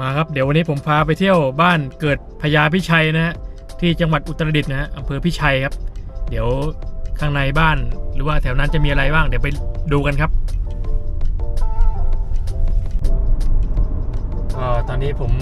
มาครับเดี๋ยววันนี้ผมพาไปเที่ยวบ้านเกิดพญาพิชัยนะฮะที่จังหวัดอุตรดิตถ์นะฮะอำเภอพิชัยครับ เดี๋ยวข้างในบ้านหรือว่าแถวนั้นจะมีอะไรบ้างเดี๋ยวไปดูกันครับก็ตอนนี้ผม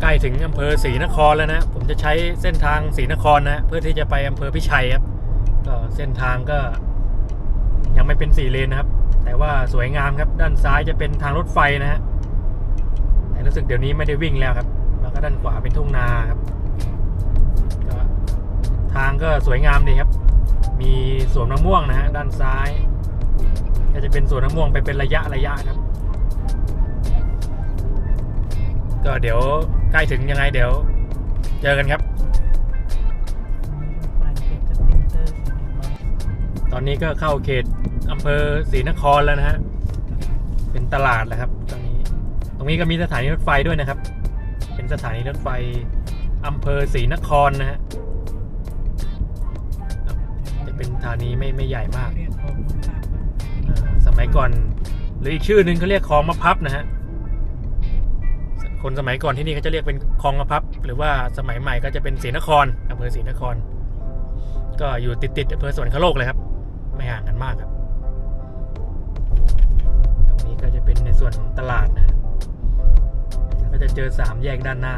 ใกล้ถึงอำเภอศรีนครแล้วนะ ผมจะใช้เส้นทางศรีนครนะ เพื่อที่จะไปอำเภอพิชัยครับก็เส้นทางก็ ยังไม่เป็นสี่เลนนะครับ แต่ว่าสวยงามครับด้านซ้ายจะเป็นทางรถไฟนะฮะ รู้สึกเดี๋ยวนี้ไม่ได้วิ่งแล้วครับ แล้วก็ด้านขวาเป็นทุ่งนาครับก็ทางก็สวยงามดีครับ มีสวนมะม่วงนะฮะด้านซ้าย ก็จะเป็นสวนมะม่วงไปเป็นระยะระยะครับ ก็เดี๋ยวใกล้ถึงยังไงเดี๋ยว เจอกันครับ ตอนนี้ก็เข้าเขตอำเภอศรีนครแล้วนะฮะ เป็นตลาดแหละครับ ตรงนี้ก็มีสถานีรถไฟด้วยนะครับ เป็นสถานีรถไฟอำเภอศรีนครนะฮะจะเป็นสถานีไม่ไม่ใหญ่มาก สมัยก่อน หรืออีกชื่อหนึ่งเขาเรียกคลองมะพับนะฮะคนสมัยก่อนที่นี่เขาจะเรียกเป็นคลองมะพับ หรือว่าสมัยใหม่ก็จะเป็นศรีนครอำเภอศรีนคร ก็อยู่ติดติดอำเภอสวรรคโลกเลยครับ ไม่ห่างกันมากครับ ตรงนี้ก็จะเป็นในส่วนของตลาดนะ ก็จะเจอสามแยกด้านหน้า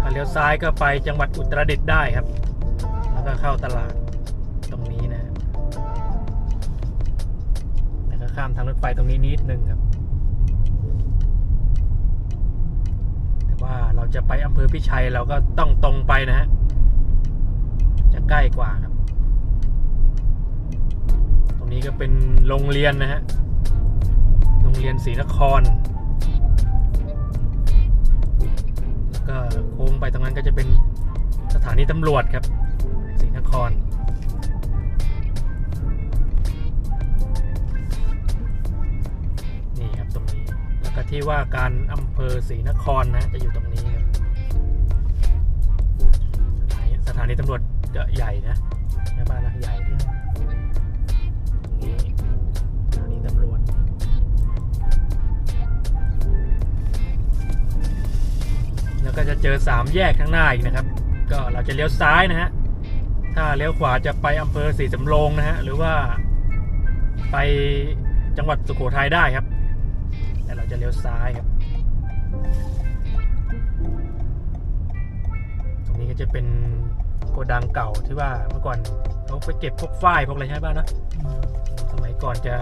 ถ้าเลี้ยวซ้ายก็ไปจังหวัดอุตรดิตถ์ได้ครับ แล้วก็เข้าตลาดตรงนี้นะแล้วก็ข้ามทางรถไฟตรงนี้นิดนึงครับ แต่ว่าเราจะไปอำเภอพิชัยเราก็ต้องตรงไปนะฮะ จะใกล้กว่าครับ ตรงนี้ก็เป็นโรงเรียนนะฮะ รงเรียนศรีนคร แล้วก็โค้งไปตรงนั้นก็จะเป็นสถานีตำรวจครับศรีนครนี่ครับตรงนี้ แล้วก็ที่ว่าการอำเภอศรีนครนะจะอยู่ตรงนี้ครับสถานีตำรวจจะใหญ่นะใช่ป่ะนะใหญ่ดี แล้วก็จะเจอสามแยกข้างหน้าอีกนะครับ ก็เราจะเลี้ยวซ้ายนะฮะถ้าเลี้ยวขวาจะไปอำเภอศรีสำโรงนะฮะหรือว่าไปจังหวัดสุโขทัยได้ครับ แต่เราจะเลี้ยวซ้ายครับ ตรงนี้ก็จะเป็นโกดังเก่าที่ว่าเมื่อก่อนเขาไปเก็บพวกฝ้ายพวกอะไรใช่ป่ะนะสมัยก่อนจะ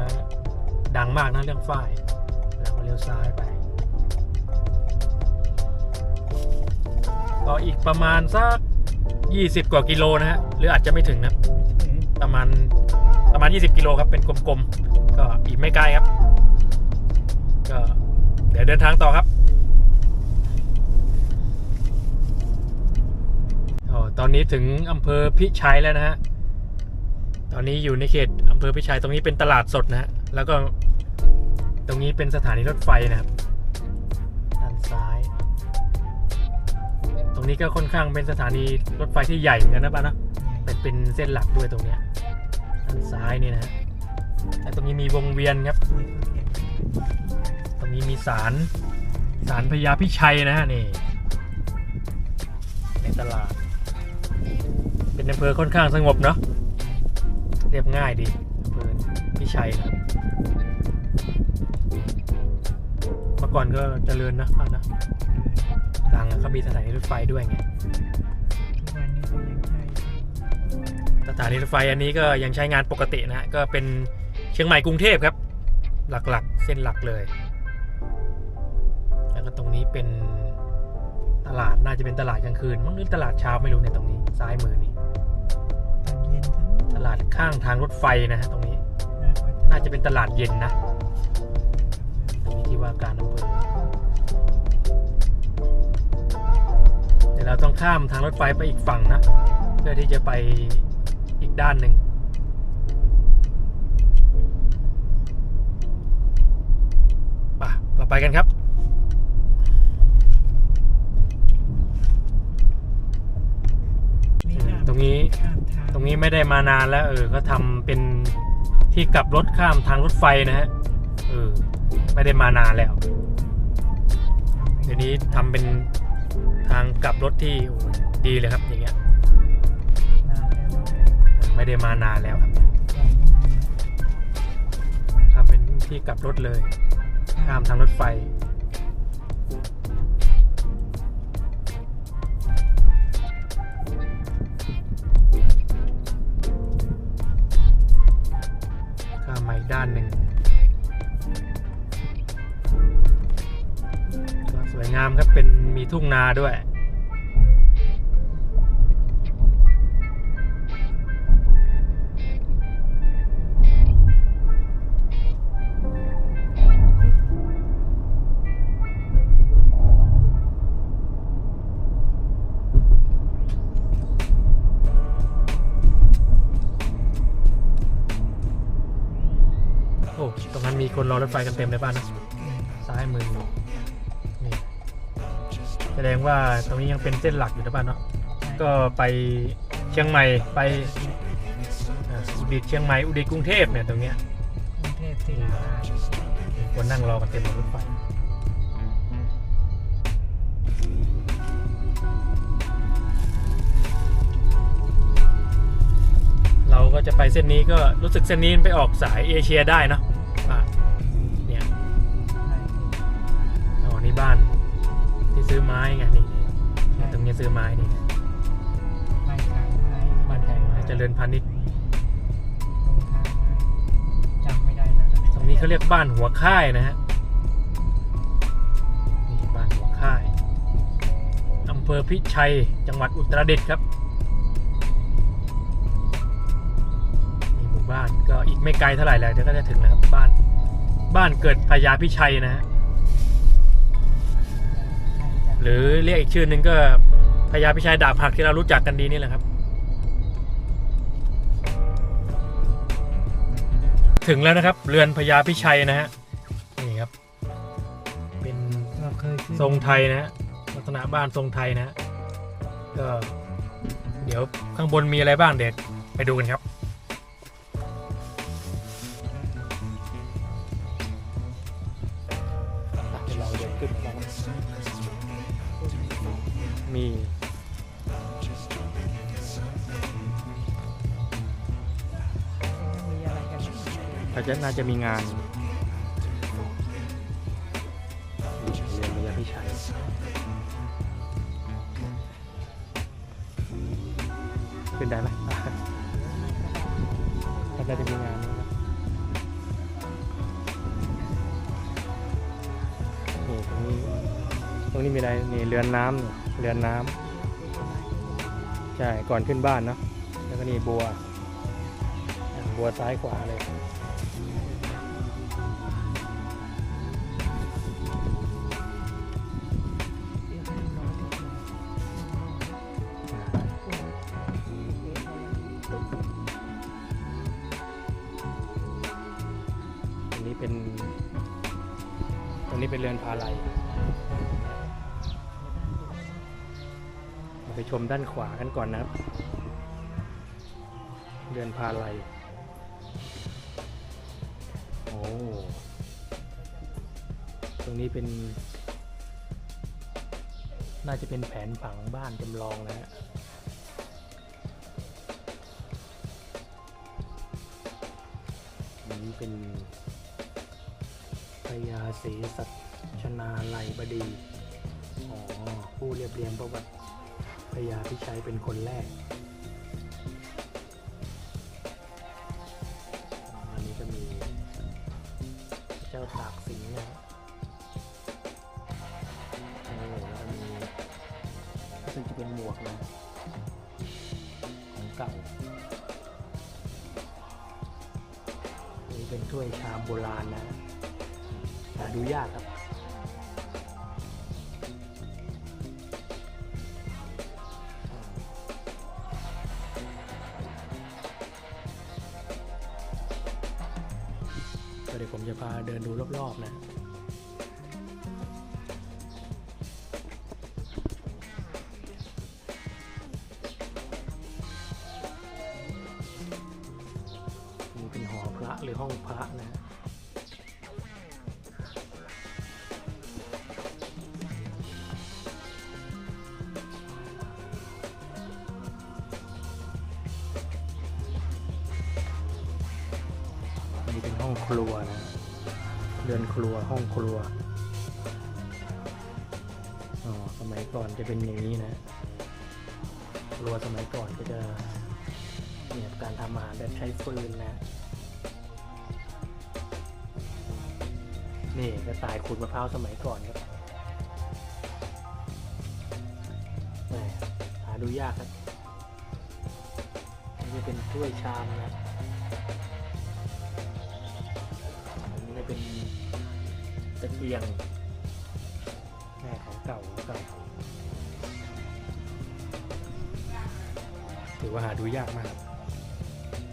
ดังมากนะเรื่องฝ้าย แล้วก็เลี้ยวซ้ายไป ก็อีกประมาณสัก 20 กว่ากิโลนะฮะ หรืออาจจะไม่ถึงนะ ประมาณประมาณ 20 กิโลครับ เป็นกลมๆ ก็อีกไม่ไกลครับ ก็เดี๋ยวเดินทางต่อครับอ๋อตอนนี้ถึงอำเภอพิชัยแล้วนะฮะ ตอนนี้อยู่ในเขตอำเภอพิชัยตรงนี้เป็นตลาดสดนะฮะ แล้วก็ตรงนี้เป็นสถานีรถไฟนะครับ รงนี้ก็ค่อนข้างเป็นสถานีรถไฟที่ใหญ่เหมือนกันนะป้าเนอะเป็นเป็นเส้นหลักด้วยตรงเนี้ยด้านซ้ายนี่นะฮะแล้วตรงนี้มีวงเวียนครับ ตรงนี้มีศาลศาลพญาพิชัยนะฮะนี่ในตลาด เป็นอำเภอค่อนข้างสงบเนาะเรียบง่ายดีอำเภอพิชัยนะครับเมื่อก่อนก็เจริญนะป้านะดังอะ เขามีสถานีรถไฟด้วยไงสถานีรถไฟอันนี้ก็ยังใช้งานปกตินะฮะก็เป็นเชียงใหม่กรุงเทพครับ หลักๆ เส้นหลักเลย แล้วก็ตรงนี้เป็นตลาดน่าจะเป็นตลาดกลางคืนมั้งหรือตลาดเช้าไม่รู้ในตรงนี้ซ้ายมือนี่ตลาดข้างทางรถไฟนะฮะตรงนี้ น่าจะเป็นตลาดเย็นนะตรงนี้ที่ว่าการอำเภอ เดี๋ยวเราต้องข้ามทางรถไฟไปอีกฝั่งนะ เพื่อที่จะไปอีกด้านหนึ่งไป่ะเราไปกันครับตรงนี้ตรงนี้ไม่ได้มานานแล้ว เออเขาทำเป็นที่กลับรถข้ามทางรถไฟนะฮะเออไม่ได้มานานแล้ว เดี๋ยวนี้ทำเป็นทางกลับรถที่โอ้ยดีเลยครับอย่างเงี้ยนานแล้วเออไม่ได้มานานแล้วครับทำเป็นที่กลับรถเลยข้ามทางรถไฟข้ามมาอีกด้านหนึ่งก็สวยงามครับเป็นมีทุ่งนาด้วย คนรอรถไฟกันเต็มเลยบ้านนะซ้ายมือนี่แสดงว่าตรงนี้ยังเป็นเส้นหลักอยู่นะบ้านเนาะก็ไปเชียงใหม่ไปอ่าอุดิตถ์เชียงใหม่อุดิตถ์กรุงเทพเนี่ยตรงเนี้ยกรุงเทพที่ราชคนนั่งรอกันเต็มรถไฟเราก็จะไปเส้นนี้ก็รู้สึกเส้นนี้ไปออกสายเอเชียได้เนอะ อ๋อนี่บ้าน ที่ซื้อไม้ไงนี่นี่นี่ตรงนี้ซื้อไม้นี่ไงบ้านขายไม้บ้านแพงไม้เจริญพาณิชย์ตรงทางไม้จำไม่ได้แล้วนะตรงนี้เขาเรียกบ้านหัวค่ายนะฮะนี่บ้านหัวค่ายอำเภอพิชัยจังหวัดอุตรดิตถ์ครับมีหมู่บ้านก็อีกไม่ไกลเท่าไหร่แล้วเดี๋ยวก็จะถึงแล้วครับบ้านบ้านเกิดพญาพิชัยนะฮะ หรือเรียกอีกชื่อหนึ่งก็พญาพิชัยดาบหักที่เรารู้จักกันดีนี่แหละครับ ถึงแล้วนะครับ เรือนพญาพิชัยนะฮะนี่ครับ เป็นทรงไทยนะฮะลักษณะบ้านทรงไทยนะฮะก็เดี๋ยวข้างบนมีอะไรบ้างเด็กไปดูกันครับ เขาจะน่าจะมีงานเรียนพญาพิชัยขึ้นได้ไหมถ้าน่าจะมีงานนี่ตรงนี้ตรงนี้มีอะไรนี่เรือนน้ำเนี่เรือนน้ำใช่ก่อนขึ้นบ้านเนาะแล้วก็นี่บัว บัวซ้ายขวาเลย ตรงนี้เป็นเรือนพาลัยเราไปชมด้านขวากันก่อนนะครับ เรือนพาลัยโอ้ตรงนี้เป็น น่าจะเป็นแผนผังบ้านจำลองนะฮะนนี้เป็น พญาศรีสัชนาลัยบดี อ๋อ ผู้เรียบเรียงประวัติพญาพิชัยเป็นคนแรก อันนี้ก็มีเจ้าตากสินนะฮะโอ้แล้วก็มีซึ่งจะเป็นหมวกนะของเก่านี่เป็นถ้วยชามโบราณนะ หาดูยากครับ เดี๋ยวผมจะพาเดินดูรอบๆนะนี่เป็นหอพระหรือห้องพระนะ ครัวห้องครัวอ๋อสมัยก่อนจะเป็นอย่างนี้นะครัวสมัยก่อนก็จะเนี่ยการทำอาหารแบบใช้ฟืนนะ นี่กระต่ายขูดมะพร้าวสมัยก่อนครับหมหาดูยากครับนี่จะเป็นถ้วยชามนะียงแม่ของเก่าของเก่าถือว่าหาดูยากมาก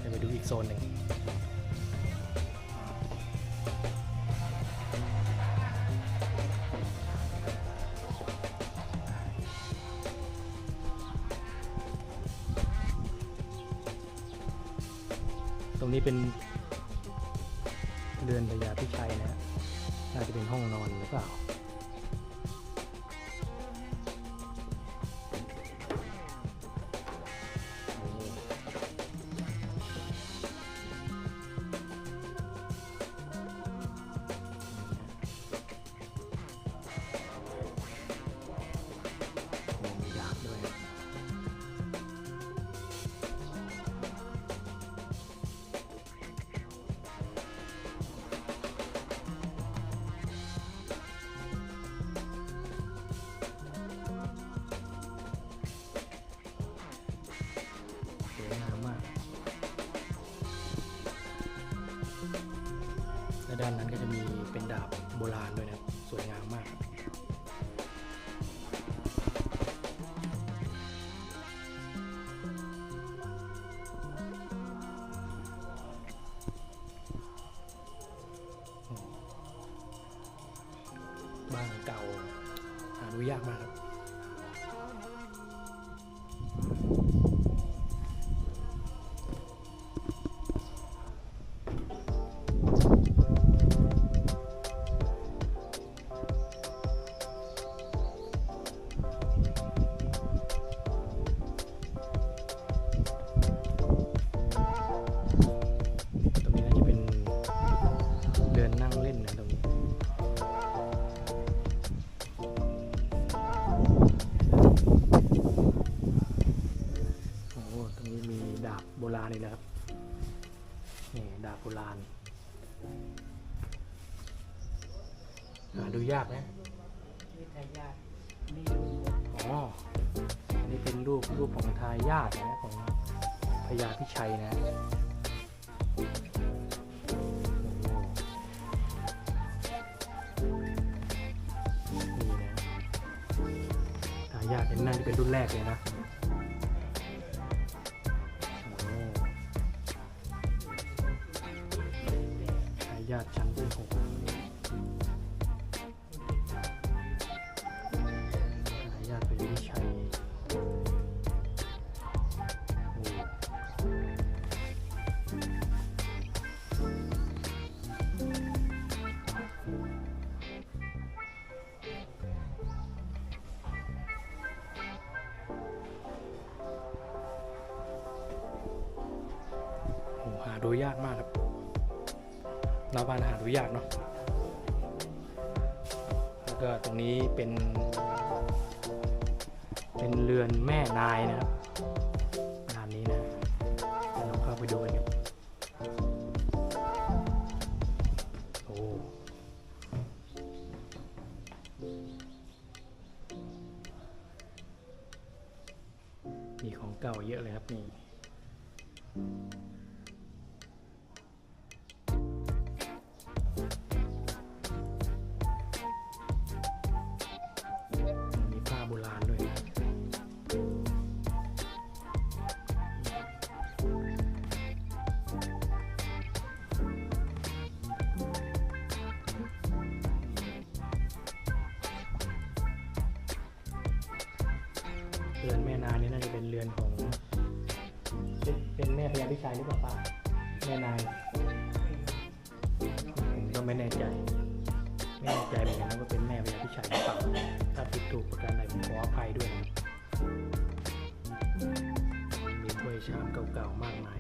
จะไปดูอีกโซนหนึ่งตรงนี้เป็นเรือนพญาพิชัยนะฮะ น่าจะเป็นห้องนอนหรือเปล่า เป็นดาบโบราณเลย โบราณเลยนะครับ นี่ดาบโบราณหาดูยากนะวิทยาศนี่รุ่นบนอ๋อ อันนี้เป็นรูปรูปของทายาทนะของพญาพิชัยนะโอ้นี่นะทายาทเป็นน่าจะเป็นรุ่นแรกเลยนะ ดูยากมากครับเราบ้านหาดูยากเนาะแล้วก็ตรงนี้เป็น เป็นเรือนแม่นายนะครับงานนี้นะเราเข้าไปดูกันครับโอ้มีของเก่าเยอะเลยครับนี่ รือนแม่นายนี่น่าจะเป็นเรือนของ เป็นเป็นแม่พญาพิชัยหรือเปล่าป้าแม่นายก็ไม่แน่ใจไม่แน่ใจเหมือนกันนะว่าเป็นแม่พญาพิชัยหรือเปล่าถ้าผิดถูกประการใดผมขออภัยด้วยนะมีถ้วยชามเก่าๆมากมาย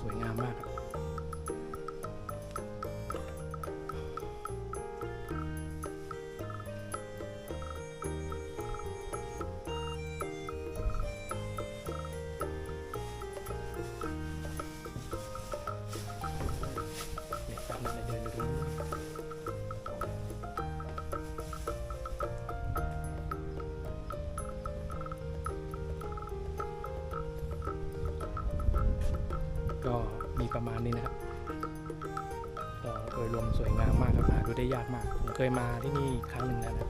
สวยงามมากครับ นี้นะครับโดยรวมสวยงามมากครับหาดูได้ยากมาก ผมเคยมาที่นี่ครั้งหนึ่งแล้วนะ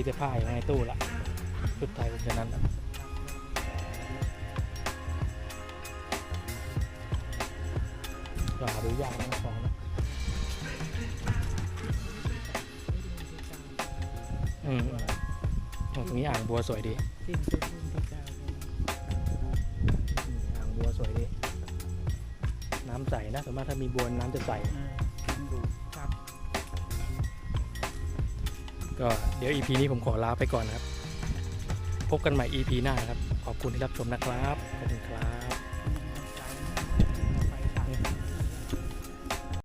มีแต่ผ้าอยู่ในตู้ละชุดไทยเป็นฉะนั้นก็หาดูยากนะของนะอืมอืมโอ้ตรงนี้อ่างบัวสวยดีอ่างบัวสวยดี น้ำใสนะส่วนมากถ้ามีบัวน้ำจะใส ก็เดี๋ยว EP นี้ผมขอลาไปก่อนนะครับ พบกันใหม่ EP หน้านะครับ ขอบคุณที่รับชมนะครับ ขอบคุณครับ